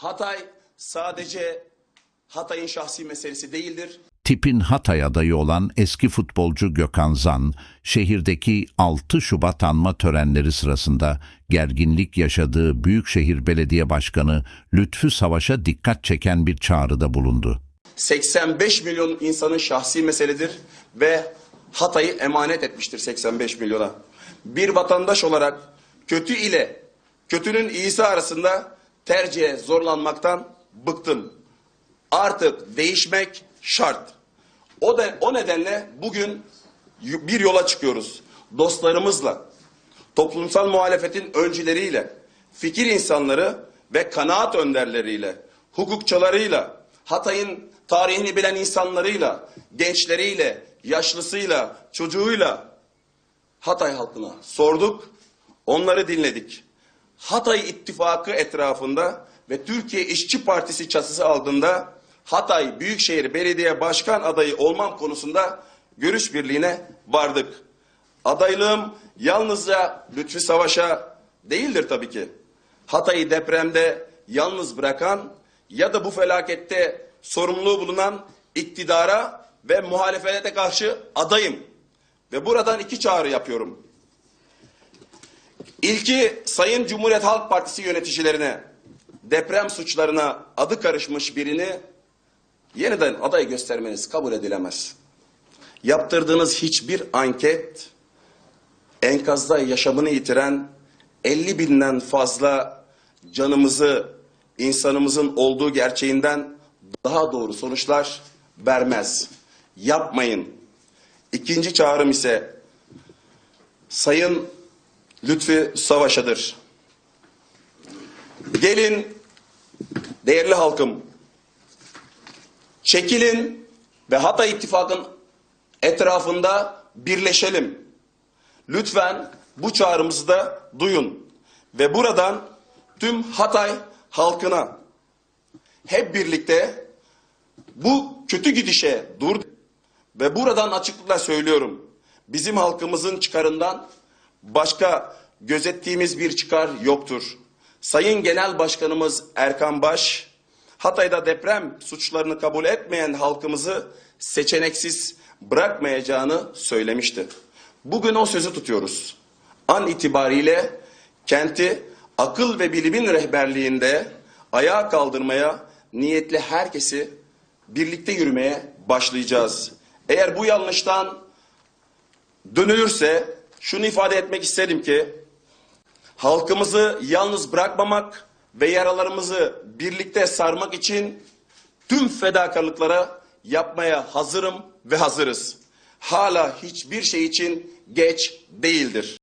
Hatay sadece Hatay'ın şahsi meselesi değildir. Tip'in Hatay adayı olan eski futbolcu Gökhan Zan, şehirdeki 6 Şubat anma törenleri sırasında gerginlik yaşadığı Büyükşehir Belediye Başkanı Lütfü Savaş'a dikkat çeken bir çağrıda bulundu. 85 milyon insanın şahsi meseledir ve Hatay'ı emanet etmiştir 85 milyona. Bir vatandaş olarak kötü ile kötünün iyisi arasında tercihe zorlanmaktan bıktım. Artık değişmek şart. O da o nedenle bugün bir yola çıkıyoruz. Dostlarımızla, toplumsal muhalefetin öncüleriyle, fikir insanları ve kanaat önderleriyle, hukukçularıyla, Hatay'ın tarihini bilen insanlarıyla, gençleriyle, yaşlısıyla, çocuğuyla Hatay halkına sorduk, onları dinledik. Hatay İttifakı etrafında ve Türkiye İşçi Partisi çatısı altında Hatay Büyükşehir Belediye Başkan adayı olmam konusunda görüş birliğine vardık. Adaylığım yalnızca Lütfi Savaş'a değildir tabii ki. Hatay'ı depremde yalnız bırakan ya da bu felakette sorumluluğu bulunan iktidara ve muhalefete karşı adayım. Ve buradan iki çağrı yapıyorum. İlki Sayın Cumhuriyet Halk Partisi yöneticilerine deprem suçlarına adı karışmış birini yeniden aday göstermeniz kabul edilemez. Yaptırdığınız hiçbir anket enkazda yaşamını yitiren 50 binden fazla canımızı insanımızın olduğu gerçeğinden daha doğru sonuçlar vermez. Yapmayın. İkinci çağrım ise Sayın Lütfi Savaş'adır. Gelin değerli halkım çekilin ve Hatay İttifakı'nın etrafında birleşelim. Lütfen bu çağrımızı da duyun. Ve buradan tüm Hatay halkına hep birlikte bu kötü gidişe dur ve buradan açıklıkla söylüyorum. Bizim halkımızın çıkarından başka gözettiğimiz bir çıkar yoktur. Sayın Genel Başkanımız Erkan Baş, Hatay'da deprem suçlarını kabul etmeyen halkımızı seçeneksiz bırakmayacağını söylemişti. Bugün o sözü tutuyoruz. An itibariyle kenti akıl ve bilimin rehberliğinde ayağa kaldırmaya niyetli herkesi birlikte yürümeye başlayacağız. Eğer bu yanlıştan dönülürse şunu ifade etmek isterim ki halkımızı yalnız bırakmamak ve yaralarımızı birlikte sarmak için tüm fedakarlıklara yapmaya hazırım ve hazırız. Hala hiçbir şey için geç değildir.